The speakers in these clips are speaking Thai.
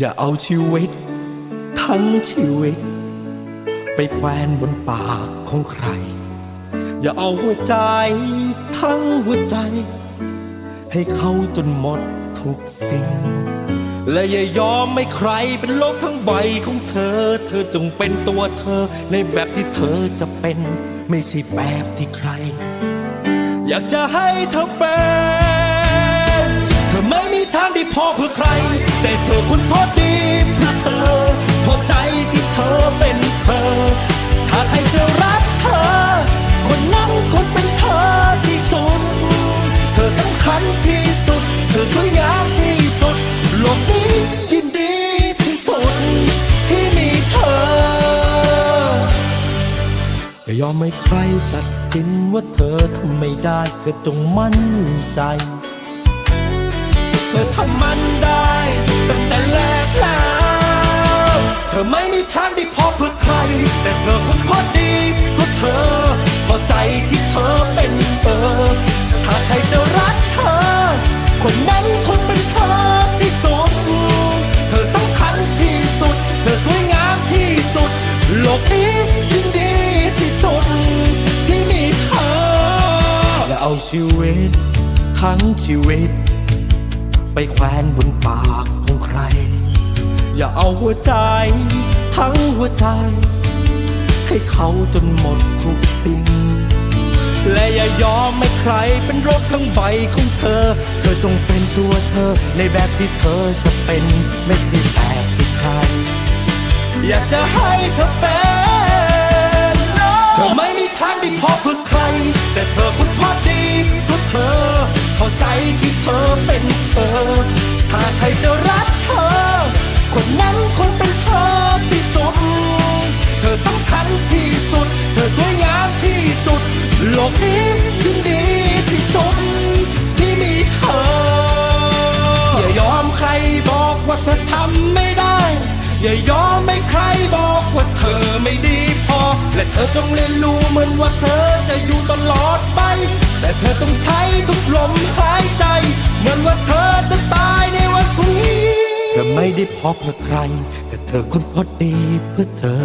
อย่าเอาชีวิต ทั้งชีวิต ไปแขวนบนปากของใคร อย่าเอาหัวใจ ทั้งหัวใจ ให้เขาจนหมดทุกสิ่ง และอย่ายอมให้ใครเป็นโลกทั้งใบของเธอ เธอจงเป็นตัวเธอ ในแบบที่เธอจะเป็น ไม่ใช่แบบที่ใคร อยากจะให้เธอเป็น เธอไม่มีทางได้พอเพื่อใคร แต่เธอคุณพอดีเพื่อเธอพอใจที่เธอเป็นเธอ ถ้าใครจะรักเธอ คนนั้นคนเป็นเธอที่สุด เธอสำคัญที่สุด เธอสวยงามที่สุดโลกนี้ยินดีที่สุด ที่มีเธอ อย่ายอมให้ใครตัดสินว่าเธอทำไม่ได้ เธอจงมั่นใจ เธอทำได้ เอาชีวิต ทั้งชีวิต ไปแขวนบนปากของใคร อย่าเอาหัวใจ ทั้งหัวใจ ให้เขาจนหมดทุกสิ่ง และอย่ายอมให้ใครเป็นโรคทั้งใบของเธอ เธอจงเป็นตัวเธอ ในแบบที่เธอจะเป็นไม่ใช่แบบที่ใคร อยากจะให้เธอเป็น เธอไม่มีทางได้พอเพื่อใคร แต่เธอคุณพอดีเพื่อเธอ เข้าใจที่เธอเป็นเธอ ถ้าใครจะรักเธอ คนนั้นคนเป็นเธอที่สุด เธอสำคัญที่สุด เธอสวยงามที่สุด โลกนี้ยินดีที่สุดที่มีเธอ อย่ายอมใครบอกว่าเธอทำไม่ได้ อย่ายอมให้ใครบอกว่าเธอไม่ดี และเธอจงเรียนรู้เหมือนว่าเธอจะอยู่ตลอดไป แต่เธอต้องใช้ทุกลมหายใจ เหมือนว่าเธอจะตายในวันพรุ่งนี้ เธอไม่ได้พอเพื่อใคร แต่เธอคนพอดีเพื่อเธอ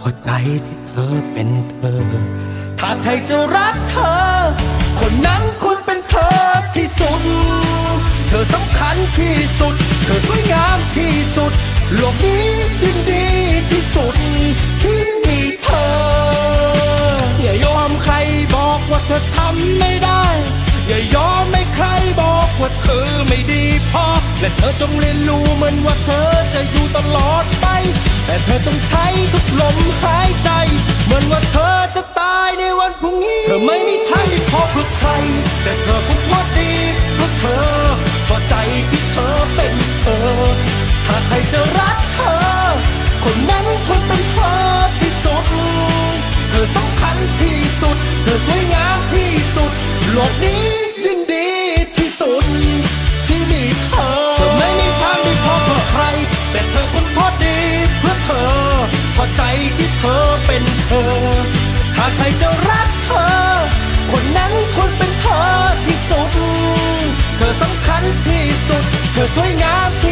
พอใจที่เธอเป็นเธอ ถ้าใครจะรักเธอ คนนั้นควรเป็นเธอที่สุด เธอสำคัญที่สุด เธอสวยงามที่สุดโลกนี้ รบอกว่าเธอไม่ดีพอ และเธอจงเรียนรู้เหมือนว่าเธอจะอยู่ตลอดไป แต่เธอต้องใช้ทุกลมหายใจ เหมือนว่าเธอจะตายในวันพรุ่งนี้ เธอไม่มีทางที่พอเพื่อใคร แต่เธอคงพอดีเพื่อเธอพอใจที่เธอเป็นเธอ ถ้าใครจะรักเธอ คนนั้นควรเป็นเธอที่สุด เธอสำคัญที่สุด เธอสวยงามที่สุดโลกนี้ ที่เธอเป็นเธอ ถ้าใครจะรักเธอ คนนั้นควรเป็นเธอที่สุด เธอสำคัญที่สุด เธอสวยงามที่